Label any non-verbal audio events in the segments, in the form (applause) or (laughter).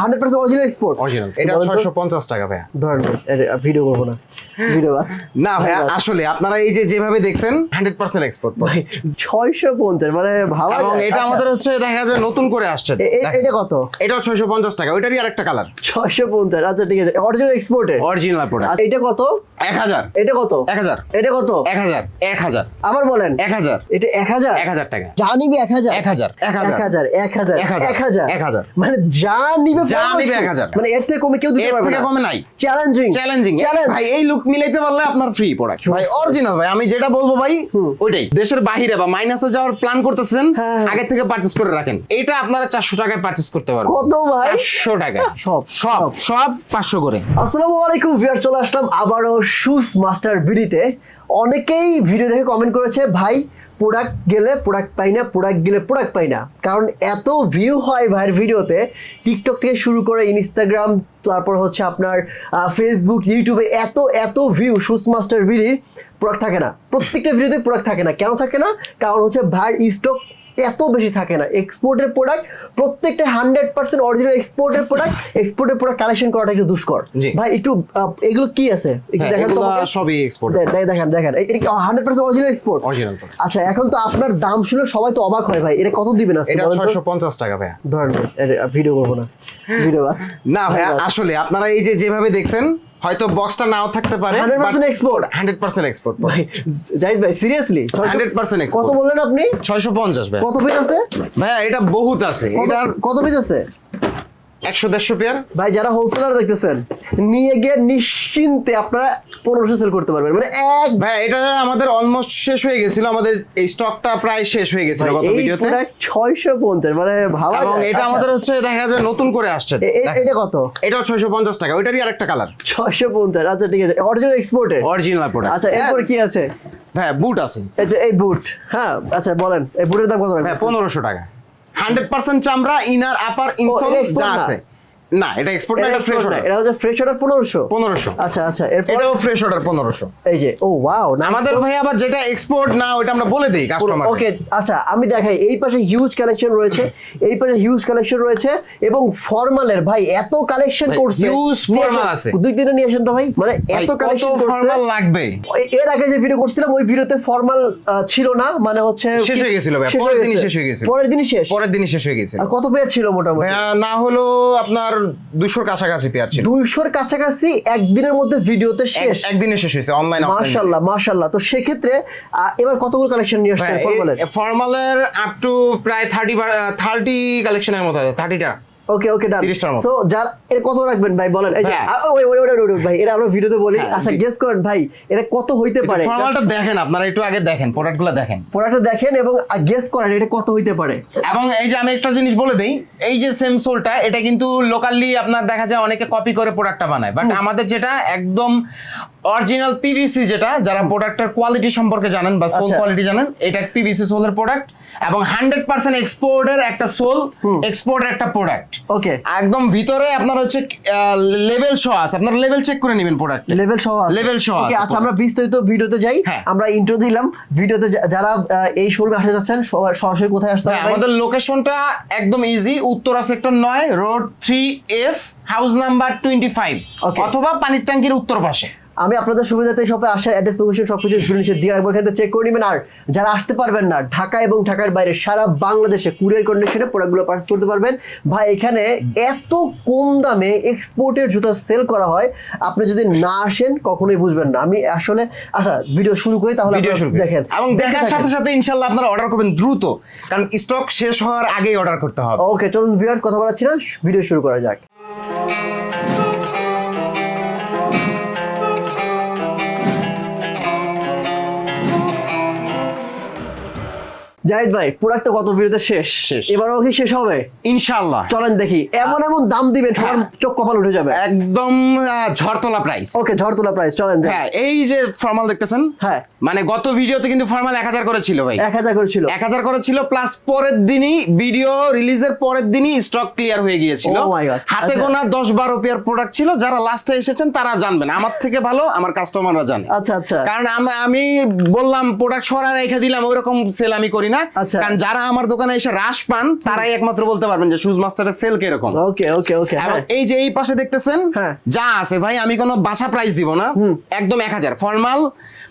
Hundred percent original export original এটা ছয়শো পঞ্চাশ টাকা ভাইয়া ধরেন ভিডিও করব না ভিডিও না ভাইয়া আসলে আপনারা এই যে যেভাবে দেখছেন হান্ড্রেড পার্সেন্ট এক্সপোর্ট ছয়শো পঞ্চাশ মানে ভাবা এবং এটা আচ্ছা, আমাদের হচ্ছে দেখা যায় নতুন করে আসছে এটা কত এটাও ছয়শো পঞ্চাশ টাকা ওইটারই আরেকটা কালার ছয়শো পঞ্চাশ আচ্ছা ঠিক আছে অরিজিনাল এক্সপোর্টের অরিজিনাল প্রোডাক্ট এটা কত এক হাজার এটা কত এক হাজার এটা কত এক হাজার এক হাজার আবার বলেন এক হাজার এটা এক হাজার এক হাজার টাকা যা নিবে এক হাজার এক হাজার, এক হাজার। এক হাজার এক হাজার এক হাজার, এক হাজার এক হাজার। মানে যা নিবে যা। মানে এর থেকে কমে কেউ দিতে এর পারবে থেকে না। কমে নাই। চ্যালেঞ্জিং চ্যালেঞ্জিং ভাই এই লুক মিলাইতে পারলে আপনার ফ্রি প্রোডাক্ট ভাই অরিজিনাল ভাই আমি যেটা বলব ভাই ওইটাই। দেশের বাইরে বা মাইনাসে যাওয়ার প্ল্যান করতেছেন হ্যাঁ, হ্যাঁ। আগে থেকে পারচেজ করে রাখেন। এটা আপনারা চারশো টাকায় পারচেজ করতে পারবেন। কত ভাই? চারশো টাকা (laughs) সব, সব সব। পাঁচশো করে। আসসালামু আলাইকুম ভিউয়ার চলে আসলাম আবারও শুজ মাস্টার বিডিতে। অনেকেই ভিডিও দেখে কমেন্ট করেছে, ভাই প্রোডাক্ট গেলে প্রোডাক্ট পাই না প্রোডাক্ট গেলে প্রোডাক্ট পাই না। কারণ এত ভিউ হয় ভাইয়ের ভিডিওতে টিকটক থেকে শুরু করে ইনস্টাগ্রাম তারপর হচ্ছে আপনার ফেসবুক ইউটিউবে এত এত ভিউ শুজ মাস্টার ভিডির প্রোডাক্ট থাকে না। প্রত্যেকটা ভিডিওতে প্রোডাক্ট থাকে না। কেন থাকে না? কারণ হচ্ছে ভাইয়ের স্টক এত বেশি থাকে না। এক্সপোর্টের প্রোডাক্ট প্রত্যেকটা হান্ড্রেড পার্সেন্ট অরিজিনাল এক্সপোর্টের প্রোডাক্ট এক্সপোর্টের প্রোডাক্ট কালেকশন করাটা একটু দুষ্কর। ভাই একটু এগুলো কি আছে? হ্যাঁ, দেখেন। সবই এক্সপোর্ট দেখেন দেখেন। Hundred percent original export original আচ্ছা এখন তো আপনার দাম শুনে সবাই তো অবাক হয় ভাই। এটা কত দিবেন এটা ছয়শো পঞ্চাশ টাকা ভাইয়া। ধরেন ভিডিও করব না। ভিডিও না ভাইয়া আসলে আপনারা এই যে যেভাবে দেখছেন হয়তো বক্সটা নাও থাকতে পারে 100% এক্সপোর্ট 100% এক্সপোর্ট ভাই জাহিদ ভাই সিরিয়াসলি 100% এক্সপোর্ট কত বললেন আপনি? 650 ভাই। কত পিস আছে? ভাই এটা বহুত আছে। এটা এটার কত পিস আছে? একশো দেড়শো পেয়ার? ভাই যারা হোলসেলার দেখতেছেন নিয়ে গিয়ে নিশ্চিন্তে আপনারা পনেরোশো সেল করতে পারবেন। মানে এক ভাই এটা আমাদের অলমোস্ট শেষ হয়ে গেছিল। আমাদের এই স্টকটা প্রায় শেষ হয়ে গেছিল গত ভিডিওতে। ছয়শো পঞ্চাশ মানে ভাবা এবং এটা আচ্ছা, আমাদের হচ্ছে দেখা যায় নতুন করে আসছে। এটা কত? এটাও ছয়শো পঞ্চাশ টাকা ওইটারই আরেকটা কালার ছয়শো পঞ্চাশ আচ্ছা ঠিক আছে। অরিজিনাল এক্সপোর্টে অরিজিনাল প্রোডাক্ট আচ্ছা এরপরে কি আছে? ভাই বুট আছে। এই এই বুট হ্যাঁ আচ্ছা বলেন এই বুটের দাম কত হ্যাঁ পনেরোশো টাকা। হান্ড্রেড পার্সেন্ট চামড়া ইনার আপার ইনসোল যা আছে। না এটা এক্সপোর্ট না এটা ফ্রেশ অর্ডার এটা হচ্ছে ফ্রেশ অর্ডার পনেরোশো। পনেরোশো। আচ্ছা আচ্ছা এরপর? এটাও ফ্রেশ অর্ডার পনেরোশো। এই যে ও ওয়াও আমাদের ভাই আবার যেটা এক্সপোর্ট না ওইটা আমরা বলে দিই কাস্টমার ওকে আচ্ছা আমি দেখাই এই পাশে হিউজ কালেকশন রয়েছে এই পাশে হিউজ কালেকশন রয়েছে এবং ফর্মালের ভাই এত কালেকশন করছে। formal আসেন, আছে। দুই দিনে নিয়ে আসেন তো ভাই মানে এত কালেকশন করছে। ফর্মাল লাগবে? এর আগে যে ভিডিও করছিলাম ওই ভিডিওতে ফর্মাল ছিল না মানে হচ্ছে শেষ হয়ে গেছিল ভাই, পরের হয়ে দিনই গেছে। শেষ হয়ে গেছিল। পরের দিনই শেষ। পরের দিনই শেষ হয়ে আর কত পেয়ার ছিল মোটামুটি? না হলো আপনার দুশোর কাছাকাছি পেয়ার ছিল। দুইশোর কাছাকাছি একদিনের মধ্যে ভিডিওতে শেষ। এক- একদিনে শেষ হয়েছে অনলাইন মাশাল্লাহ মাশাল্লাহ। তো সেক্ষেত্রে এবার কতগুলো কালেকশন নিয়ে আসছে ফর্মালের ফর্মালের আপ টু প্রায় থার্টি থার্টি কালেকশনের মতো আছে থার্টিটা ওকে ওকে ডান 30 টার মতো। সো যার এর কত রাখবেন ভাই? বলেন। এই যে হ্যাঁ। ওই ওই ওই ওই, ভাই এটা আমরা ভিডিওতে বলি। হ্যাঁ, আচ্ছা। গেস করেন ভাই এটা কত হইতে পারে? ফর্মালটা দেখেন আপনারা একটু আগে দেখেন প্রোডাক্টগুলো দেখেন। প্রোডাক্টটা দেখেন এবং গেস করেন এটা কত হইতে পারে। এবং এই যে আমি একটা জিনিস বলে দেই এই যে সেম সোলটা এটা কিন্তু লোকালি আপনার দেখা যায় অনেকে কপি করে প্রোডাক্টটা বানায়। বাট আমাদের যেটা একদম অরিজিনাল পিভিসি যেটা যারা প্রোডাক্টের কোয়ালিটি সম্পর্কে জানেন বা সোল আচ্ছা। কোয়ালিটি জানেন এটা পিভিসি সোলের প্রোডাক্ট এবং হান্ড্রেড পার্সেন্ট এক্সপোর্টের একটা সোল এক্সপোর্টের একটা প্রোডাক্ট ওকে একদম ভিতরে আপনার হচ্ছে লেভেল সহ আছে। আপনার লেভেল চেক করে নেবেন প্রোডাক্ট লেভেল সহ আছে। Level সহ ওকে আচ্ছা আমরা বিস্তারিত ভিডিওতে যাই। হ্যাঁ। আমরা ইন্ট্রো দিলাম। ভিডিওতে যারা এই শোরুমে আসতে যাচ্ছেন সবাই সরাসরি কোথায় আসতে হবে হ্যাঁ, আমাদের লোকেশনটা একদম ইজি উত্তরা সেক্টর নয় road three F house number twenty five. অথবা পানির ট্যাঙ্কির উত্তর পাশে। আমি আপনাদের সুবিধাতে সবে আসার অ্যাড্রেস লোকেশন সবকিছু ইনফরমেশন দিয়ে রাখব। এখানে চেক করে নেবেন। আর যারা আসতে পারবেন না ঢাকা এবং ঢাকার বাইরে সারা বাংলাদেশে কুরিয়ার কন্ডিশনে প্রোডাক্টগুলো পার্চেস করতে পারবেন। ভাই এখানে এত কম দামে এক্সপোর্টের জুতা সেল করা হয় আপনি যদি না আসেন কখনোই বুঝবেন না। আমি আসলে আচ্ছা ভিডিও শুরু করি তাহলে ভিডিও শুরু দেখেন। এবং দেখার সাথে সাথে ইনশাল্লাহ আপনারা অর্ডার করবেন দ্রুত কারণ স্টক শেষ হওয়ার আগেই অর্ডার করতে হবে। ওকে চলুন ভিউয়ার্স কথা বলাচ্ছি না। ভিডিও শুরু করা যাক। জাহিদ ভাই প্রোডাক্ট তো ভিডিওতে শেষ। এবারও কি শেষ হবে? চলেন দেখি। এমন এমন দাম দিবেন সবার হ্যাঁ। চোখ কপাল উঠে যাবে। একদম ঝড়তলা প্রাইস ওকে ঝড় তোলা প্রাইস চলেন হ্যাঁ এই যে ফর্মাল দেখতেছেন হ্যাঁ। মানে গত ভিডিওতে কিন্তু ফর্মাল করে ছিল ভাই। করে ছিল। করে ছিল প্লাস পরের দিনই ভিডিও রিলিজের পরের দিনই স্টক ক্লিয়ার হয়ে গিয়েছিল। Oh. হাতে আচ্ছা। গোনা দশ বারো পেয়ার প্রোডাক্ট ছিল যারা লাস্টে এসেছেন তারা জানবেন। আমার থেকে ভালো আমার কাস্টমাররা জানে। আচ্ছা আচ্ছা। কারণ আমি বললাম প্রোডাক্ট সরা রেখে দিলাম ওই রকম সেল আমি করি না? আচ্ছা। কারণ যারা আমার দোকানে এসে রাশ পান তারাই একমাত্র বলতে পারবেন যে শুজ মাস্টারের সেল কীরকম। ওকে ওকে ওকে এবং এই যে এই পাশে দেখতেছেন হ্যাঁ। যা আছে ভাই আমি কোনো বাসা প্রাইস দিব না। একদম এক হাজার। ফর্মাল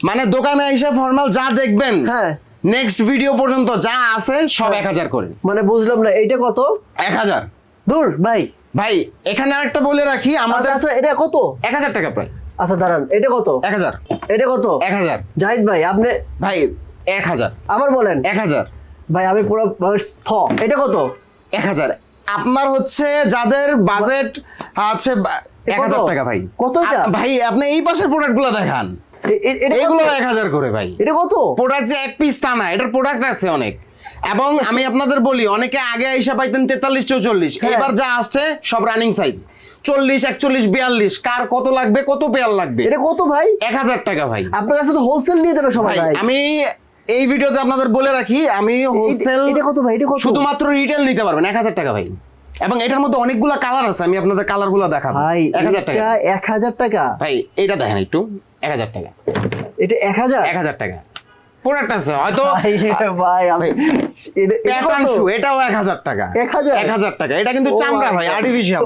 মানে দোকানে এসে ফর্মাল যা দেখবেন হ্যাঁ। নেক্সট ভিডিও পর্যন্ত যা আছে সব এক হাজার করে। মানে বুঝলাম না এইটা কত? এক হাজার। দূর ভাই। ভাই এখানে আরেকটা বলে রাখি আচ্ছা আমাদের আচ্ছা এটা কত? এক হাজার টাকা প্রায় আচ্ছা দাঁড়ান এটা কত? এক হাজার। এটা কত? এক হাজার। জাহিদ ভাই আপনি ভাই এক হাজার। আবার বলেন। এক হাজার। ভাই আমি পুরো থ। এটা কত? এক হাজার। আপনার হচ্ছে যাদের বাজেট আছে এক হাজার টাকা ভাই। কত ভাই আপনি এই পাশের প্রোডাক্টগুলো দেখান এগুলো এক হাজার করে ভাই। এটা কত? প্রোডাক্ট যে এক পিস তা না এটার প্রোডাক্ট আছে অনেক। এবং আমি আপনাদের বলি অনেকে আগে আইসা পাইতেন তেতাল্লিশ চৌচল্লিশ। হ্যাঁ। এবার যা আসছে সব রানিং সাইজ চল্লিশ একচল্লিশ বিয়াল্লিশ। কার কত লাগবে কত পেয়ার লাগবে? এটা কত ভাই? এক হাজার টাকা ভাই। আপনার কাছে তো হোলসেল নিয়ে যাবে সবাই আমি এই ভিডিওতে আপনাদের বলে রাখি আমি হোলসেল এটা কত ভাই? এটা কত? শুধুমাত্র রিটেল নিতে পারবেন এক হাজার টাকা ভাই। এবং এটার মধ্যে অনেকগুলো কালার আছে আমি আপনাদের কালারগুলো দেখাবো। ভাই এক হাজার টাকা। এটা এক হাজার টাকা? ভাই এটা দেখেন একটু এক হাজার টাকা। এটা এক হাজার? এক হাজার টাকা। প্রোডাক্ট আছে হয়তো ভাই আমি এটাও এক হাজার টাকা। 1000? এক হাজার টাকা। এটা কিন্তু চামড়া ভাই আর্টিফিশিয়াল.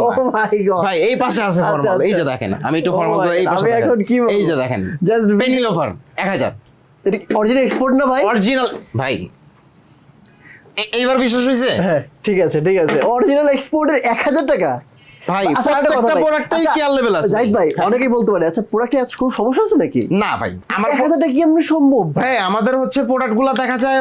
ভাই এই পাশে আছে আচ্ছা, ফর্মাল এই যে আচ্ছা। দেখেন আমি একটু ফর্মাল এই পাশে যে দেখেন এক হাজার। এটা অরিজিনাল এক্সপোর্ট না ভাই? অরিজিনাল ভাই। এইবার বিশ্বাস হয়েছে হ্যাঁ ঠিক আছে ঠিক আছে। অরিজিনাল এক্সপোর্টের এক হাজার টাকা। ভাই আচ্ছা, প্রত্যেকটা প্রোডাক্টেই আচ্ছা, কেয়ার লেভেল আছে? জাহিদ ভাই অনেকেই বলতে পারে আচ্ছা প্রোডাক্টে এত কোনো সমস্যা আছে নাকি? না ভাই আমার এক কি এমনি সম্ভব? ভাই আমাদের হচ্ছে প্রোডাক্টগুলো দেখা যায়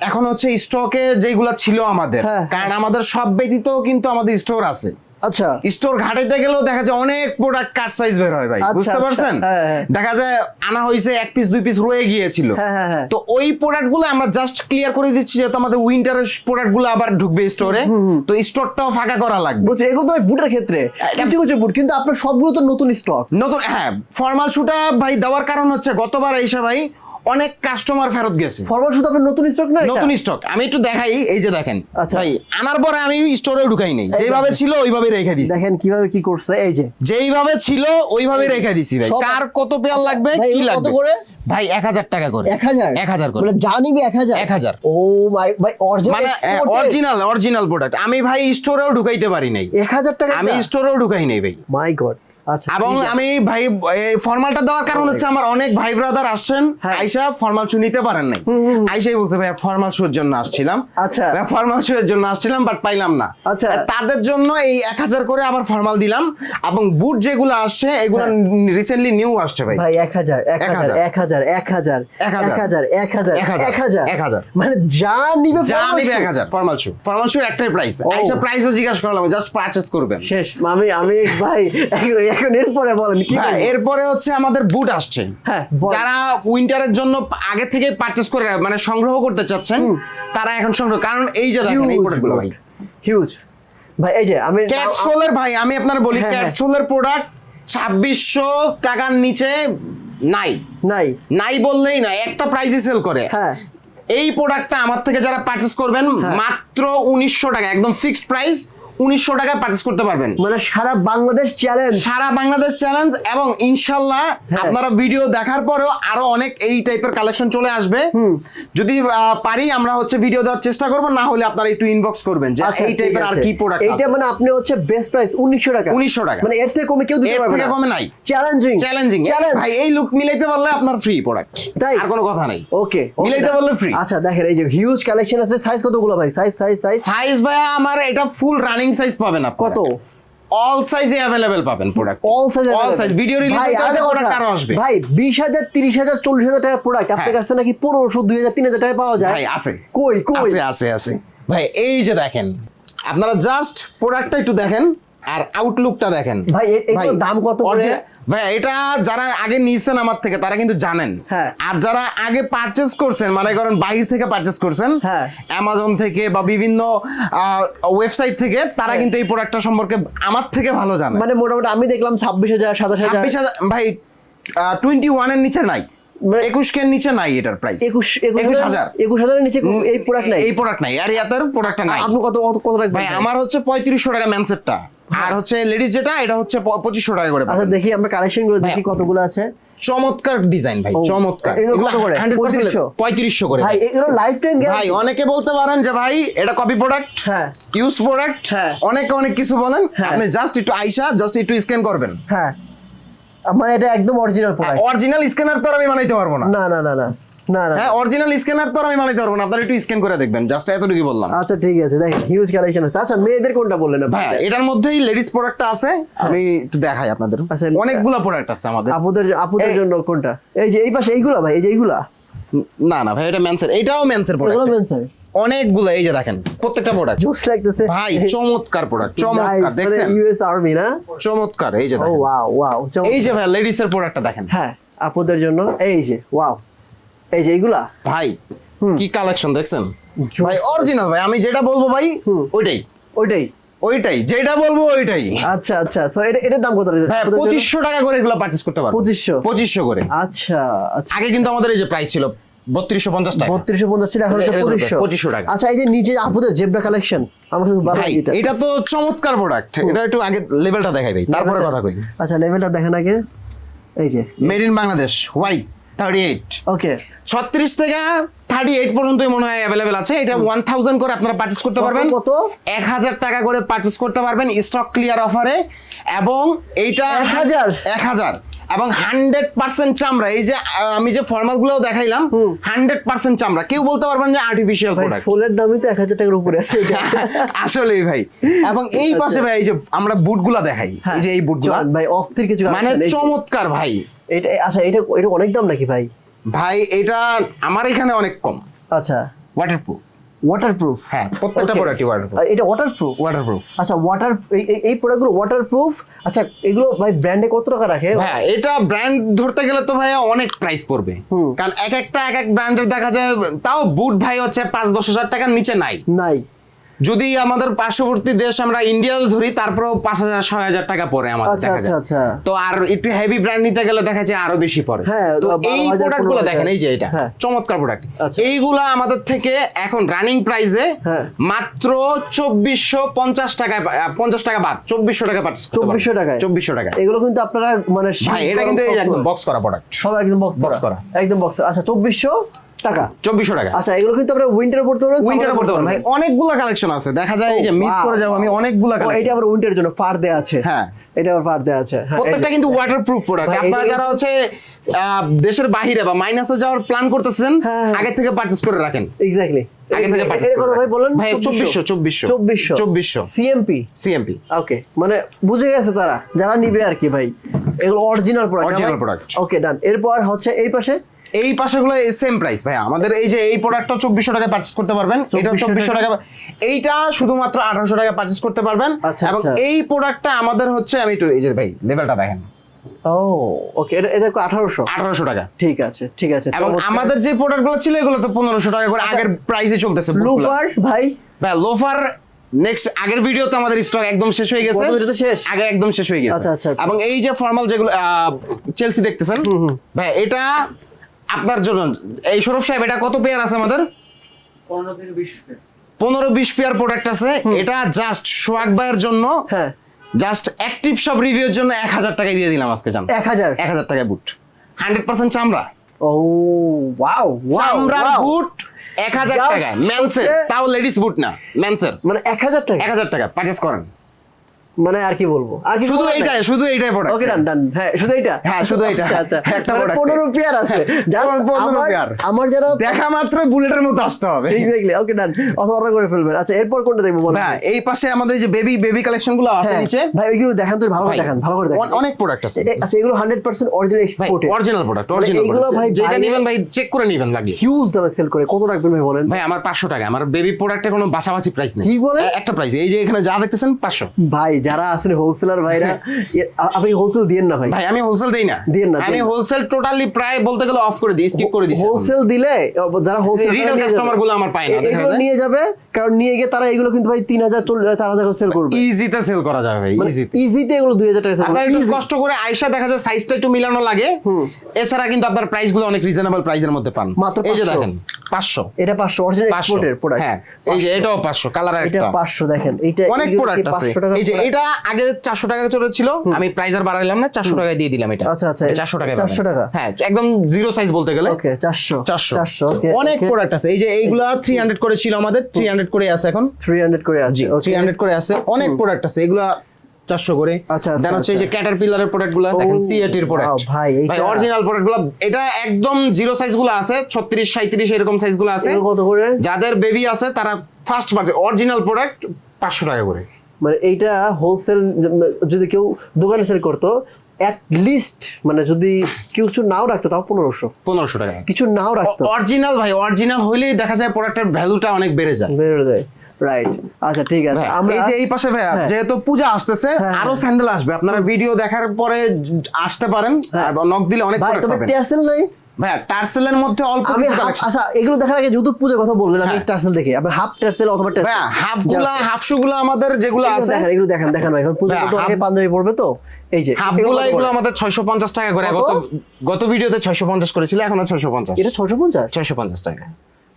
এখন হচ্ছে স্টকে যেগুলা ছিল আমাদের। হ্যাঁ। কারণ আমাদের সব ব্যতীত কিন্তু আমাদের স্টোর আছে। আচ্ছা। স্টোর ঘাটাইতে গেলেও দেখা যায় অনেক প্রোডাক্ট কাট সাইজ বের হয় ভাই আচ্ছা, বুঝতে আচ্ছা, পারছেন? হ্যাঁ, হ্যাঁ। দেখা যায় আনা হয়েছে এক পিস দুই পিস রয়ে গিয়েছিল। হ্যাঁ, হ্যাঁ, হ্যাঁ। তো ওই প্রোডাক্টগুলো আমরা জাস্ট ক্লিয়ার করে দিচ্ছি যেহেতু আমাদের উইন্টারের প্রোডাক্টগুলো আবার ঢুকবে স্টোরে তো স্টোরটাও ফাঁকা করা লাগবে। বলছি এগুলো তো বুটের ক্ষেত্রে। কিছু কিছু বুট কিন্তু আপনার সবগুলো তো নতুন স্টক নতুন হ্যাঁ ফর্মাল শুটা ভাই দেওয়ার কারণ হচ্ছে গতবার এইসা ভাই অনেক কাস্টমার ফেরত গেছে। ফরমাল শুধু আপনার নতুন স্টক না নতুন স্টক আমি একটু দেখাই এই যে দেখেন। আচ্ছা। ভাই আনার পরে আমি স্টোরে ঢুকাই নেই। যেভাবে। ছিল ওইভাবে রেখে দিছি। দেখেন কীভাবে কি করছে এই যে। যেইভাবে ছিল ওইভাবে রেখে দিছি ভাই। কার কত পেয়ার লাগবে কি লাগবে? করে? ভাই এক হাজার টাকা করে। এক হাজার? এক হাজার করে। মানে যা নিবি এক হাজার? 1000 ও মাই ভাই অরিজিনাল মানে অরিজিনাল অরিজিনাল প্রোডাক্ট আমি ভাই স্টোরেও ঢুকাইতে পারি নাই। এক হাজার টাকা আমি স্টোরেও ঢুকাই নাই ভাই। মাই গড আচ্ছা এবং আমি ভাই ফর্মালটা দেওয়ার কারণ হচ্ছে আমার অনেক ভাই ব্রাদার আসছেন হ্যাঁ। আইসা ফর্মাল শু নিতে পারেন নাই আইসাই বলছে ভাই ফর্মাল শুর জন্য আসছিলাম আচ্ছা। ফর্মাল জন্য আসছিলাম বাট পাইলাম না আচ্ছা। তাদের জন্য এই এক হাজার করে আবার ফর্মাল দিলাম এবং বুট যেগুলো আসছে এগুলো রিসেন্টলি নিউ আসছে ভাই ভাই এক হাজার এক হাজার। এক হাজার এক হাজার এক হাজার। এক হাজার এক হাজার। এক হাজার। মানে যা নিবে যা নিবে এক হাজার ফর্মাল শু ফর্মাল শু একটাই প্রাইস। আইসা প্রাইসও জিজ্ঞাসা করলাম জাস্ট পারচেস করবেন শেষ আমি আমি ভাই এখন- এরপরে বলেন কি হ্যাঁ, এরপরে হচ্ছে আমাদের বুট আসছে। হ্যাঁ, যারা উইন্টারের জন্য আগে থেকে পারচেস করে মানে সংগ্রহ করতে চাচ্ছেন তারা এখন সংগ্রহ কারণ এই যে দেখেন এই প্রোডাক্টগুলো ভাই। হিউজ ভাই এই যে আমি ভাই আমি আপনার বলি হ্যাঁ, হ্যাঁ। প্রোডাক্ট ছাব্বিশশো টাকার নিচে নাই। নাই। নাই বললেই না একটা প্রাইসে সেল করে। হ্যাঁ। এই প্রোডাক্টটা আমার থেকে যারা পারচেস করবেন হ্যাঁ। মাত্র উনিশশো টাকা একদম ফিক্সড প্রাইস উনিশশো টাকায় পারচেস করতে পারবেন। মানে সারা বাংলাদেশ চ্যালেঞ্জ সারা বাংলাদেশ চ্যালেঞ্জ এবং ইনশাল্লাহ হ্যাঁ। আপনারা ভিডিও দেখার পরেও আরও অনেক এই টাইপের কালেকশন চলে আসবে। যদি পারি আমরা হচ্ছে ভিডিও দেওয়ার চেষ্টা করব না হলে আপনারা একটু ইনবক্স করবেন যে আচ্ছা এই টাইপের আর কি প্রোডাক্ট এইটা মানে আপনি হচ্ছে বেস্ট প্রাইস 1900 টাকা। 1900 টাকা। মানে এর থেকে কমে কেউ দিতে এর পারবে থেকে না। কমে নাই। চ্যালেঞ্জিং চ্যালেঞ্জিং ভাই এই লুক মিলাইতে পারলে আপনার ফ্রি প্রোডাক্ট তাই? আর কোনো কথা নাই। ওকে মিলাইতে পারলে free। আচ্ছা দেখেন এই যে হিউজ কালেকশন আছে সাইজ কতগুলো ভাই? সাইজ সাইজ সাইজ সাইজ ভাই আমার এটা ফুল রানিং সাইজ পাবেন আপনি কত? অল সাইজে অ্যাভেলেবেল পাবেন product all size all size video release আগে প্রোডাক্ট আরও আসবে। ভাই 20000 30000 40000 টাকার প্রোডাক্ট আপনার হ্যাঁ। কাছে নাকি 1500 2000 3000 টাকায় পাওয়া যায়? ভাই আছে। কই কই? আছে আছে আছে। ভাই এই যে দেখেন আপনারা জাস্ট প্রোডাক্টটা একটু দেখেন আর আউটলুকটা দেখেন। ভাই, এর দাম কত করে? ভাই এটা যারা আগে নিয়েছেন আমার থেকে তারা কিন্তু জানেন। হ্যাঁ। আর যারা আগে পারচেস করছেন মানে করেন বাহির থেকে পারচেস করছেন। অ্যামাজন থেকে বা বিভিন্ন ওয়েবসাইট থেকে তারা হ্যাঁ। কিন্তু এই প্রোডাক্টটা সম্পর্কে আমার থেকে ভালো জানে। মানে মোটামুটি আমি দেখলাম 26000 27000 ছাব্বিশ হাজার ভাই টোয়েন্টি ওয়ানের নিচে নাই মানে- একুশ কের নিচে নাই এটার প্রাইস 21 একুশ হাজার 21000 এর নিচে এই প্রোডাক্ট নাই? এই প্রোডাক্ট নাই আর ইয়াতের প্রোডাক্টটা নাই। আপনি কত কত কত রাখবেন? ভাই আমার হচ্ছে পঁয়ত্রিশশো টাকা ম্যানসেটটা। আর হচ্ছে লেডিস যেটা এটা হচ্ছে পঁচিশশো টাকা করে আচ্ছা দেখি আমরা কালেকশনগুলো দেখি কতগুলো আছে। চমৎকার ডিজাইন ভাই চমৎকার। এগুলো কত করে? 100% 2500 পঁয়ত্রিশশো? করে। ভাই এগুলো লাইফ টাইম ভাই অনেকে বলতে পারেন যে ভাই এটা কপি প্রোডাক্ট হ্যাঁ। ইউজ প্রোডাক্ট হ্যাঁ। অনেকে অনেক কিছু বলেন হ্যাঁ। আপনি জাস্ট একটু আইসা জাস্ট একটু স্ক্যান করবেন। হ্যাঁ। মানে এটা একদম অরিজিনাল প্রোডাক্ট অরিজিনাল স্ক্যানার তো আমি বানাইতে পারব না না না না। না না। হ্যাঁ অরিজিনাল স্ক্যানার তো আমি বানাইতে পারব না আপনারা একটু স্ক্যান করে দেখবেন জাস্ট এতটুকু বললাম। আচ্ছা ঠিক আছে দেখেন হিউজ কালেকশন আছে। আচ্ছা মেয়েদের কোনটা বললেন ভাই এটার মধ্যেই লেডিস প্রোডাক্টটা আছে আমি একটু দেখাই আপনাদের। আচ্ছা, অনেকগুলো প্রোডাক্ট আছে আমাদের। আপুদের আপুদের জন্য কোনটা? এই যে এই পাশে এইগুলা ভাই এই যে এইগুলা? না না ভাই এটা মেন্সের এটাও মেন্সের এগুলো প্রোডাক্ট অনেকগুলো এই যে দেখেন প্রত্যেকটা প্রোডাক্ট জোস লাগতেছে। ভাই চমৎকার প্রোডাক্ট চমৎকার দেখছেন? ইউএস আর্মি না? চমৎকার এই যে দেখেন। ওয়াও ওয়াও এই যে ভাই লেডিস এর প্রোডাক্টটা দেখেন। হ্যাঁ আপুদের জন্য এই যে ওয়াও এই যে এইগুলা? ভাই কি কালেকশন দেখছেন? ভাই অরিজিনাল ভাই আমি যেটা বলব ভাই। ওইটাই। ওইটাই? ওইটাই যেটা বলব ওইটাই। আচ্ছা আচ্ছা সো এটা এটার দাম কত হ্যাঁ? পঁচিশশো টাকা করে এগুলো পারচেস করতে পারব। 2500 পঁচিশশো করে। আচ্ছা আচ্ছা। আগে কিন্তু আমাদের এই যে প্রাইস ছিল বত্রিশশো পঞ্চাশ টাকা। বত্রিশশো পঞ্চাশ ছিল এখন পঁচিশশো। 2500 টাকা। আচ্ছা এই যে নিচে আপুদের জেব্রা কালেকশন আমার কাছে ভালো ভাই এটা। এটা তো চমৎকার প্রোডাক্ট এটা একটু আগে লেভেলটা দেখাই ভাই তারপরে কথা কই। আচ্ছা লেভেলটা দেখেন আগে। এই যে। Made in Bangladesh white thirty eight okay ছত্রিশ থেকে থার্টি এইট পর্যন্তই মনে হয় অ্যাভেলেবেল আছে। এটা ওয়ান থাউজেন্ড করে আপনারা পার্চেস করতে পারবেন। কত? এক হাজার টাকা করে পার্চেস করতে পারবেন স্টক ক্লিয়ার অফারে এবং এইটা 1000? এক হাজার। এবং হান্ড্রেড পার্সেন্ট চামড়া। এই যে আমি যে ফর্মালগুলো দেখাইলাম হান্ড্রেড পার্সেন্ট চামড়া। কেউ বলতে পারবেন যে আর্টিফিশিয়াল প্রোডাক্ট সোলের দামই তো এক হাজার টাকার উপরে আছে (laughs) আসলেই ভাই। এবং এই পাশে ভাই এই যে আমরা বুটগুলা দেখাই। এই যে এই বুটগুলা চল, ভাই অস্থির কিছু মানে চমৎকার ভাই। এটা আচ্ছা এটা এটা অনেক দাম নাকি ভাই? ভাই এটা আমার এখানে অনেক কম। আচ্ছা। ওয়াটারপ্রুফ ওয়াটারপ্রুফ হ্যাঁ প্রত্যেকটা প্রোডাক্টই ওয়াটারপ্রুফ এটা ওয়াটারপ্রুফ ওয়াটারপ্রুফ আচ্ছা ওয়াটার এই প্রোডাক্টগুলো ওয়াটারপ্রুফ আচ্ছা এগুলো ভাই ব্র্যান্ডে কত টাকা রাখে? হ্যাঁ এটা ব্র্যান্ড ধরতে গেলে তো ভাই অনেক প্রাইস পড়বে। কারণ এক একটা এক এক ব্র্যান্ডের দেখা যায় তাও বুট ভাই হচ্ছে পাঁচ দশ হাজার টাকার নিচে নাই। নাই। যদি আমাদের পার্শ্ববর্তী দেশ আমরা ইন্ডিয়া ধরি তারপরেও পাঁচ হাজার ছয় হাজার টাকা পড়ে আমাদের আচ্ছা দেখা আচ্ছা যায়। আচ্ছা। তো আর একটু হেভি ব্র্যান্ড নিতে গেলে দেখা যায় আরও বেশি পড়ে। হ্যাঁ, তো এই প্রোডাক্টগুলো দেখেন এই যে এটা হ্যাঁ। চমৎকার প্রোডাক্ট। এইগুলা আমাদের থেকে এখন রানিং প্রাইসে হ্যাঁ। মাত্র চব্বিশশো পঞ্চাশ টাকায় পা- পঞ্চাশ টাকা বাদ চব্বিশশো টাকা পাচ্ছি চব্বিশশো টাকা চব্বিশশো টাকা এগুলো কিন্তু আপনারা মানে এটা কিন্তু একদম বক্স করা প্রোডাক্ট সব একদম বক্স করা। একদম বক্স আচ্ছা চব্বিশশো টাকা? চব্বিশশো টাকা। আচ্ছা এগুলো কিন্তু আপনারা উইন্টার পড়তে পারবেন উইন্টার পড়তে পারবেন ভাই অনেকগুলা কালেকশন আছে। দেখা যায় যে মিস করে যাব আমি wow. এটা আবার উইন্টারের জন্য ফার দেয়া আছে। হ্যাঁ। এটা আবার ফার দেয়া আছে। হ্যাঁ, প্রত্যেকটা কিন্তু ওয়াটারপ্রুফ প্রোডাক্ট আপনারা যারা হচ্ছে দেশের বাহিরে বা মাইনাসে যাওয়ার প্ল্যান করতেছেন হ্যাঁ, হ্যাঁ। আগে থেকে পারচেজ করে রাখেন। এক্স্যাক্টলি আগে থেকে purchase করে ভাই বলেন ভাই, 2400, 2400 2400 সিএমপি সিএমপি ওকে মানে বুঝে গেছে তারা যারা নিবে আর কি ভাই। এগুলো original product Original product। Okay done এরপর হচ্ছে এই পাশে এই পাশেগুলো সেম প্রাইস ভাই আমাদের এই যে এই প্রোডাক্টটা চব্বিশশো টাকায় পারচেস করতে পারবেন। এটা 2400 চব্বিশশো টাকা। এইটা শুধুমাত্র আঠারোশো টাকা পারচেস করতে পারবেন। আচ্ছা, এবং আচ্ছা। এই প্রোডাক্টটা আমাদের হচ্ছে আমি একটু এই যে ভাই লেভেলটা দেখেন। ও ওকে এটা এটা আঠারোশো। আঠারোশো টাকা। ঠিক আছে ঠিক আছে এবং আমাদের যে প্রোডাক্টগুলো ছিল এগুলো তো টাকা করে আগের প্রাইসে চলতেছে লুফার ভাই। ভাই লোফার নেক্সট আগের ভিডিওতে আমাদের স্টক একদম শেষ হয়ে গেছে। শেষ? আগে একদম শেষ হয়ে গেছে। আচ্ছা, আচ্ছা, আচ্ছা। এবং এই যে ফর্মাল যেগুলো চেলসি দেখতেছেন ভাই এটা আপনার জন্য এই সৌরভ সাহেব এটা কত পেয়ার আছে আমাদের? পনেরো থেকে বিশ ফিট পনেরো বিশ পেয়ার প্রোডাক্ট আছে। এটা জাস্ট সোহাগ ভাইয়ের জন্য হ্যাঁ। জাস্ট অ্যাক্টিভ সব রিভিউর জন্য এক হাজার টাকায় দিয়ে দিলাম আজকে জান। এক হাজার? এক হাজার টাকায় বুট হান্ড্রেড পার্সেন্ট চামড়া। ও ওয়াও চামড়ার বুট এক হাজার টাকা ম্যানসের তাও লেডিস বুট না ম্যানসের মানে এক হাজার টাকা? এক হাজার টাকা পারচেস করেন। মানে আর কি বলব? আর শুধু এইটাই শুধু এইটাই প্রোডাক্ট ওকে ডান ডান হ্যাঁ শুধু এইটা। হ্যাঁ, শুধু এইটা। আচ্ছা আচ্ছা। একটা মানে product। পনেরো পেয়ার আছে। Just আমার 15 আমার- পেয়ার। আমার যারা দেখা মাত্র বুলেটের মতো আসতে হবে। এক্স্যাক্টলি ওকে ডান অথবা অর্ডার করে ফেলবেন। আচ্ছা এরপর কোনটা দেখব বলেন? ভাই এই পাশে আমাদের যে বেবি বেবি কালেকশনগুলো আছে হ্যাঁ, নিচে। ভাই ওইগুলো দেখান তো ভালো করে দেখান ভালো করে দেখান। অনেক প্রোডাক্ট আছে। আচ্ছা এগুলো hundred percent original exported original product মানে অরিজিনাল এইগুলো ভাই যেটা নেবেন ভাই চেক করে নেবেন হিউজ দামে সেল করে। কত রাখবেন ভাই বলেন? ভাই আমার পাঁচশো টাকা। আমার বেবি প্রোডাক্টের কোনো বাছাবাছি প্রাইস নেই। কি বলেন? এ- একটা প্রাইস এই যে এখানে যা দেখতেছেন পাঁচশো। ভাই যারা আছেন হোলসেলার ভাইরা আপনি হোলসেল দিয়েন না ভাই। ভাই আমি হোলসেল দেই না। দিয়েন না, আমি হোলসেল টোটালি প্রায় বলতে গেলে অফ করে দিই স্কিপ করে দিই হোলসেল দিলে যারা হোলসেল রিয়েল কাস্টমারগুলো আমার পায় না, নিয়ে যাবে কারণ নিয়ে গিয়ে তারা এগুলো কিন্তু ভাই তিন হাজার চার হাজার সেল করবে। ইজিতে সেল করা যাবে ভাই মানে ইজিতে ইজিতে এগুলো দুই হাজার টাকা আপনার একটু কষ্ট করে আয়সা দেখা যায় সাইজটা একটু মিলানো লাগে। এছাড়া কিন্তু আপনার প্রাইসগুলো অনেক রিজনেবল প্রাইসের মধ্যে পান। মাত্র এই যে দেখেন পাঁচশো। এটা পাঁচশো অরিজিনাল এক্সপোর্টের প্রোডাক্ট হ্যাঁ এই যে এটাও পাঁচশো কালার এটা পাঁচশো দেখেন এইটা অনেক প্রোডাক্ট আছে। এই যে এটা আগে চারশো টাকা চলেছিল আমি প্রাইস আর বাড়াইলাম না চারশো টাকায় দিয়ে দিলাম এটা। আচ্ছা, আচ্ছা, চারশো টাকা 400 টাকা? হ্যাঁ একদম জিরো সাইজ বলতে গেলে। ওকে চারশো। চারশো। চারশো অনেক প্রোডাক্ট আছে। এই যে এইগুলা থ্রি হান্ড্রেড করে ছিল আমাদের থ্রি হান্ড্রেড করে আছে এখন। থ্রি হান্ড্রেড করে আছে থ্রি হান্ড্রেড করে আছে। অনেক প্রোডাক্ট আছে এগুলা চারশো করে। আচ্ছা, আচ্ছা, দেন হচ্ছে এই যে। ক্যাটার পিলারের প্রোডাক্টগুলা দেখেন সিএটির প্রোডাক্ট ভাই, ভাই অরিজিনাল প্রোডাক্টগুলা এটা একদম জিরো সাইজগুলো আছে ছত্রিশ সাঁত্রিশ এরকম সাইজগুলো আছে। কত করে? যাদের বেবি আছে তারা ফার্স্ট পার্টি অরিজিনাল প্রোডাক্ট পাঁচশো টাকা করে। মানে এইটা হোলসেল যদি কেউ দোকানে সেল করতো অ্যাট লিস্ট মানে যদি কিছু নাও রাখতো তাও পনেরোশো। পনেরোশো টাকা। কিছু নাও রাখতো। অরিজিনাল ভাই অরিজিনাল হইলেই দেখা যায় প্রোডাক্টের ভ্যালুটা অনেক বেড়ে যায়। বেড়ে যায়। রাইট আচ্ছা ঠিক আছে। আমরা এই যে এই পাশে ভাইয়া হ্যাঁ। যেহেতু পূজা আসতেছে হ্যাঁ, আরও হ্যাঁ। স্যান্ডেল আসবে। আপনারা ভিডিও দেখার পরে আসতে পারেন। আর নক দিলে অনেক তবে টেসেল নাই? ভাইয়া টার্সেলের মধ্যে অল্প আমি কিছু half- collection- আচ্ছা এগুলো দেখার আগে যেহেতু পুজোর কথা বললেন আমি হ্যাঁ। টার্সেল দেখি। আপনার হাফ টার্সেল অথবা টার্সেল? হাফগুলা হাফ শু আমাদের যেগুলো আছে। দেখেন এগুলো দেখেন দেখেন ভাই কারণ পুজো ভাইয়া, তো আগে পাঞ্জাবি পড়বে তো। এই যে এগুলো? আমাদের ছয়শো পঞ্চাশ টাকা করে। গত গত ভিডিওতে ছয়শো পঞ্চাশ করেছিল এখন ছয়শো পঞ্চাশ। এটা ছশো পঞ্চাশ? ছয়শো পঞ্চাশ টাকা।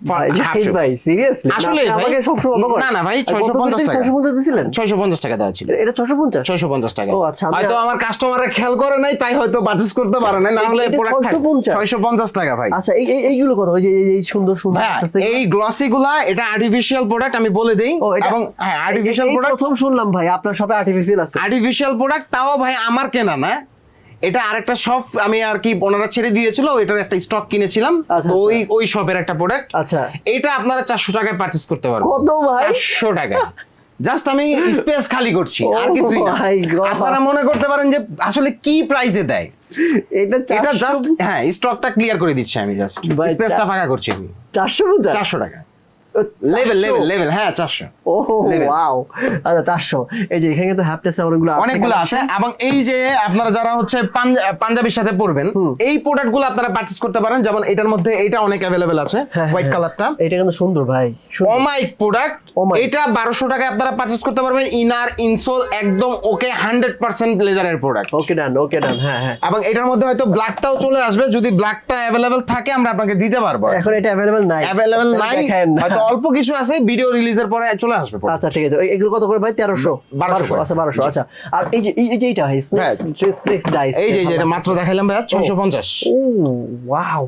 ভাই half জাহিদ shoe। ভাই সিরিয়াসলি আসলেই আমাকে সবসময় অবাক করে। না, না ভাই, 650 টাকা। 650 দিছিলেন? ছয়শো পঞ্চাশ টাকা দেওয়া ছিল। এটা ছশো পঞ্চাশ? ছয়শো পঞ্চাশ টাকা। ও, আচ্ছা, আমি- হয়তো আমার কাস্টমাররা খেয়াল করে নাই তাই হয়তো পারচেস করতে পারে নাই না হলে প্রোডাক্ট 650 টাকা ভাই। আচ্ছা এই এই- এইগুলো কত ওই যে এই- সুন্দর সুন্দর এই গ্লসি গুলা এটা আর্টিফিশিয়াল প্রোডাক্ট আমি বলে দেই। এবং হ্যাঁ আর্টিফিশিয়াল প্রোডাক্ট প্রথম শুনলাম ভাই আপনার সাথে আর্টিফিশিয়াল আছে। আর্টিফিশিয়াল প্রোডাক্ট তাও ভাই আমার কেনা না। এটা আরেকটা শপ আমি আর কি ওনারা ছেড়ে দিয়েছিল এটার একটা স্টক কিনেছিলাম। আচ্ছা, ওই আচ্ছা। ওই শপের একটা প্রোডাক্ট আচ্ছা। এটা আপনারা চারশো টাকায় পারচেস করতে পারবেন। কত ভাই? চারশো টাকা জাস্ট আমি স্পেস খালি করছি আর কিছুই না। আপনারা মনে করতে পারেন যে আসলে কি প্রাইসে দেয়? এটা এটা জাস্ট হ্যাঁ স্টকটা ক্লিয়ার করে দিচ্ছি আমি জাস্ট স্পেসটা ফাঁকা করছি আমি। চারশো চারশো টাকা। লেভেল লেভেল লেভেল হ্যাঁ চারশো। ও ওয়াও আচ্ছা চারশো। এই যে এখানে কিন্তু অনেকগুলো অনেকগুলো আছে এবং এই যে আপনারা যারা হচ্ছে পাঞ্জাবির সাথে পরবেন এই আপনারা করতে পারেন। যেমন এটার মধ্যে এটা অনেক অ্যাভেলেবেল আছে হ্যাঁ, হোয়াইট হ্যাঁ, কালারটা এটা কিন্তু সুন্দর ভাই অমাইক প্রোডাক্ট এটা বারোশো টাকায় আপনারা করতে পারবেন। ইনার ইনসোল একদম ওকে হান্ড্রেড পার্সেন্ট লেদারের product okay done okay done হ্যাঁ হ্যাঁ। এবং এটার মধ্যে হয়তো ব্ল্যাকটাও চলে আসবে। যদি ব্ল্যাকটা অ্যাভেলেবেল থাকে আমরা আপনাকে দিতে পারব। এখন এটা অ্যাভেলেবল নাই। অ্যাভেলেবেল নাই হয়তো অল্প কিছু আছে ভিডিও রিলিজের পরে চলে আসবে আচ্ছা ঠিক আছে। এগুলো কত করে ভাই? তেরোশো। বারোশো আচ্ছা বারোশো আচ্ছা। আর এই যে এই- এই যে এইটা ভাই হ্যাঁ। স্নেক্স ডাইস এই যে এটা মাত্র দেখাইলাম ও। ওয়াও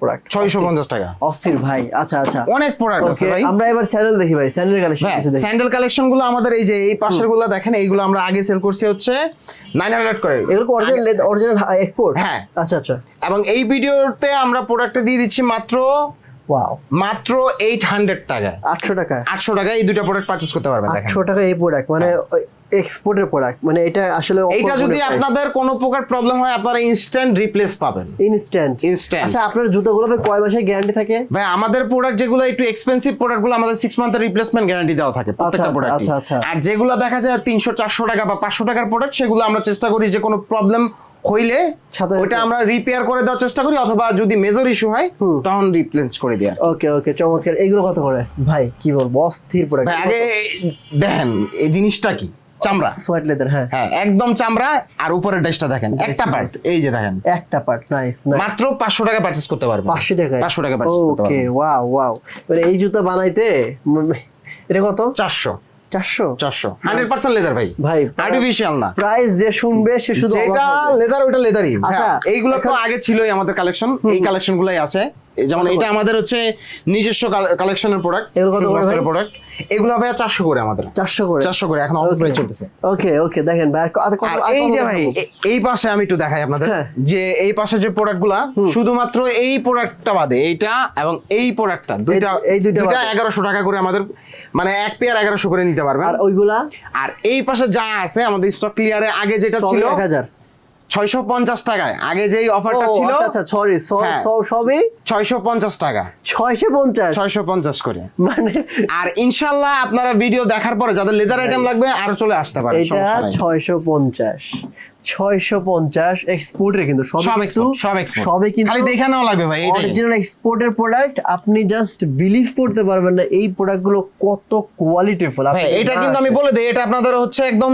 প্রোডাক্ট ছয়শো পঞ্চাশ টাকা। অস্থির ভাই আচ্ছা আচ্ছা। অনেক প্রোডাক্ট আছে ভাই। আমরা এবার চ্যানেল দেখি ভাই চ্যানেল কালেকশন হ্যাঁ কিছু দেখি। স্যান্ডেল কালেকশনগুলো আমাদের এই যে এই পাশেরগুলো দেখেন এইগুলো আমরা আগে সেল করছি হচ্ছে নাইন হান্ড্রেড করে। এগুলো অরিজিনাল অরিজিনাল এক্সপোর্ট হ্যাঁ। আচ্ছা আচ্ছা। এবং এই ভিডিওতে আমরা প্রোডাক্টে দিয়ে দিচ্ছি মাত্র ওয়াও মাত্র এইট হান্ড্রেড টাকায় আটশো টাকা। আটশো টাকায় এই দুটো প্রোডাক্ট পারচেস করতে পারবেন দেখেন। আটশো টাকা এই প্রোডাক্ট মানে এক্সপোর্টের প্রোডাক্ট মানে এটা আসলে এইটা যদি আপনাদের কোনো প্রকার প্রবলেম হয় আপনারা ইনস্ট্যান্ট রিপ্লেস পাবেন। Instant Instant. আচ্ছা আপনার জুতোগুলো কয় মাসের গ্যারান্টি থাকে? ভাই আমাদের প্রোডাক্ট যেগুলো একটু এক্সপেন্সিভ প্রোডাক্টগুলো আমাদের সিক্স মান্থের রিপ্লেসমেন্ট গ্যারান্টি দেওয়া থাকে প্রত্যেকটা আচ্ছা, প্রোডাক্ট আচ্ছা, আচ্ছা। আর যেগুলো দেখা যায় তিনশো চারশো টাকা বা পাঁচশো টাকার প্রোডাক্ট সেগুলো আমরা চেষ্টা করি যে কোনো প্রবলেম হইলে ওটা আমরা রিপেয়ার করে দেওয়ার চেষ্টা করি অথবা যদি মেজর ইস্যু হয় তখন রিপ্লেস করে দেওয়ার ওকে ওকে চমৎকার। এগুলো কত করে? ভাই কি বলব অস্থির প্রোডাক্ট আগে দেখেন এই জিনিসটা কি? চামড়া। সোয়েট লেদার হ্যাঁ। হ্যাঁ একদম চামড়া আর উপরের ড্রেসটা দেখেন। একটা পার্ট এই যে দেখেন। একটা পার্ট নাইস মাত্র পাঁচশো টাকা পারচেস করতে পারবেন পাঁচশো টাকা পাঁচশো টাকা পারচেস করতে ওকে পারবেন ওয়াও ওয়াও মানে এই জুতো বানাইতে এটা কত? চারশো। চারশো? চারশো। হান্ড্রেড পার্সেন্ট লেদার ভাই। ভাই আর্টিফিশিয়াল না। প্রাইস যে শুনবে সে শুধু যেটা লেদার ওটা লেদারই আচ্ছা, এইগুলো তো আগে ছিলই আমাদের কালেকশন এই কালেকশন গুলাই আছে। যেমন এটা আমাদের হচ্ছে নিজস্ব কালেকশনের প্রোডাক্ট এগুলো কত করে প্রোডাক্ট এগুলো ভাই চারশো করে আমাদের। চারশো করে? চারশো করে এখন অফার চলতেছে। ওকে ওকে দেখেন ভাই আর কত- এই যে ভাই এই পাশে আমি একটু দেখাই আপনাদের। হ্যাঁ। যে এই পাশে যে প্রোডাক্টগুলা শুধুমাত্র এই প্রোডাক্টটা বাদে এইটা এবং এই প্রোডাক্টটা দুইটা এই দুইটা দুইটা বাদে। এগারোশো টাকা করে আমাদের মানে এক পেয়ার এগারোশো করে নিতে পারবেন। আর ওইগুলা? আর এই পাশে যা আছে আমাদের স্টক ক্লিয়ারে আগে যেটা ছিল এক হাজার ছয়শো পঞ্চাশ টাকায়। আগে যেই অফারটা ছিল আচ্ছা আচ্ছা সরি হ্যাঁ। সবই? ছয়শো পঞ্চাশ টাকা। ছয়শো পঞ্চাশ? ছয়শো পঞ্চাশ করে। মানে আর ইনশাল্লাহ আপনারা ভিডিও দেখার পরে যাদের লেদার আইটেম লাগবে আরও চলে আসতে পারে এটা ছয়শো পঞ্চাশ ছয়শো পঞ্চাশ এক্সপোর্টের কিন্তু সব export, সব export। সবে কিন্তু খালি দেখে নেওয়া লাগবে ভাই, এটাই। অরিজিনাল এক্সপোর্টের প্রোডাক্ট আপনি জাস্ট বিলিভ করতে পারবেন না এই প্রোডাক্টগুলো কত কোয়ালিটিফুল ভাই এটা কিন্তু আমি বলে দিই এটা আপনাদের হচ্ছে একদম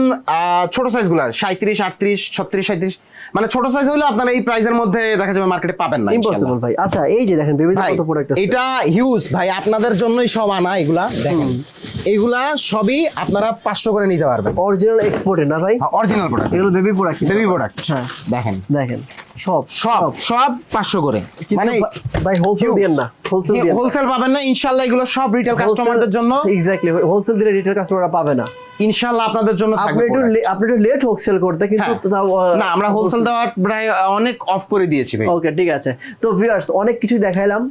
ছোট সাইজগুলা সাঁত্রিশ আটত্রিশ ছত্রিশ সাঁত্রিশ মানে ছোট সাইজ হলে আপনারা এই প্রাইসের মধ্যে দেখা যাবে মার্কেটে পাবেন না ইম্পসিবল ভাই। আচ্ছা এই যে দেখেন বিভিন্ন কত প্রোডাক্ট আছে। এটা হিউজ ভাই আপনাদের জন্যই সব আনা এগুলা দেখেন। এইগুলা সবই আপনারা পাঁচশো করে নিতে পারবেন। অরিজিনাল এক্সপোর্টের না ভাই? অরিজিনাল প্রোডাক্ট এগুলো বেবি প্রোডাক্ট বেবি প্রোডাক্ট হ্যাঁ। দেখেন। দেখেন। সব সব সব। পাঁচশো করে। মানে ভাই হোলসেল দিয়েন না। হোলসেল পাবেন না ইনশাল্লাহ এগুলো সব রিটেল কাস্টমারদের জন্য। এক্স্যাক্টলি হোলসেল দিলে রিটেল কাস্টমাররা পাবে না। ইনশাল্লাহ আপনাদের জন্য আপনি একটু আপনি একটু লেট হোলসেল করতে কিন্তু হ্যাঁ। না আমরা হোলসেল দেওয়ার প্রায় অনেক অফ করে দিয়েছি ভাই। ওকে ঠিক আছে। তো ভিউয়ার্স অনেক কিছু দেখাইলাম।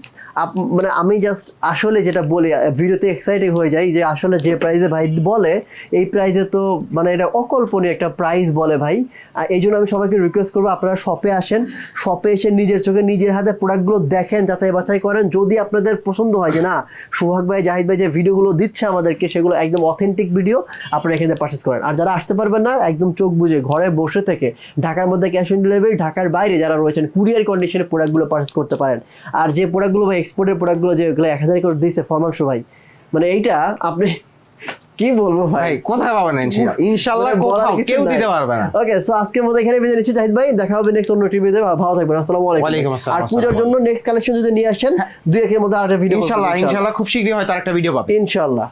মানে আমি জাস্ট আসলে যেটা বলি ভিডিওতে এক্সাইটিং হয়ে যাই যে আসলে যে প্রাইজে ভাই বলে, এই প্রাইজে তো মানে এটা অকল্পনীয় একটা প্রাইজ বলে ভাই। আর এই জন্য আমি সবাইকে রিকোয়েস্ট করব, আপনারা শপে আসেন। শপে এসে নিজের চোখে নিজের হাতে প্রোডাক্টগুলো দেখেন, যাচাই বাছাই করেন। যদি আপনাদের পছন্দ হয় যে না, সোহাগ ভাই, জাহিদ ভাই যে ভিডিওগুলো দিচ্ছে আমাদেরকে, সেগুলো একদম অথেন্টিক ভিডিও আপনারা এখানে পারচেস করেন। আর যারা আসতে পারবেন না, একদম চোখ বুঝে ঘরে বসে থেকে ঢাকার মধ্যে ক্যাশ অন ডেলিভারি ঢাকার বাইরে যারা রয়েছেন কুরিয়ার কন্ডিশনে প্রোডাক্টগুলো পারচেস করতে পারেন। আর যে প্রোডাক্টগুলো ভাই এক্সপোর্টের প্রোডাক্টগুলো যেগুলো এক হাজার করে দিয়েছে ফরমাংশ ভাই মানে এইটা আপনি কি বলব ভাই? কোথায় পাবেন ইনশাআল্লাহ মানে কোথাও কেউ দিতে পারবে না। ওকে সো আজকের মতো এখানে বিদায় নিচ্ছি জাহিদ ভাই দেখা হবে নেক্সট অন্য টিভিতে ভালো থাকবেন আসসালামু আলাইকুম। আসসালাম, আর পূজার জন্য নেক্সট কালেকশন যদি নিয়ে আসেন দুই একের মধ্যে আরেকটা ভিডিও ইনশাআল্লাহ ইনশাআল্লাহ। খুব শীঘ্রই হয়তো আরেকটা ভিডিও পাবেন। ইনশাল্লাহ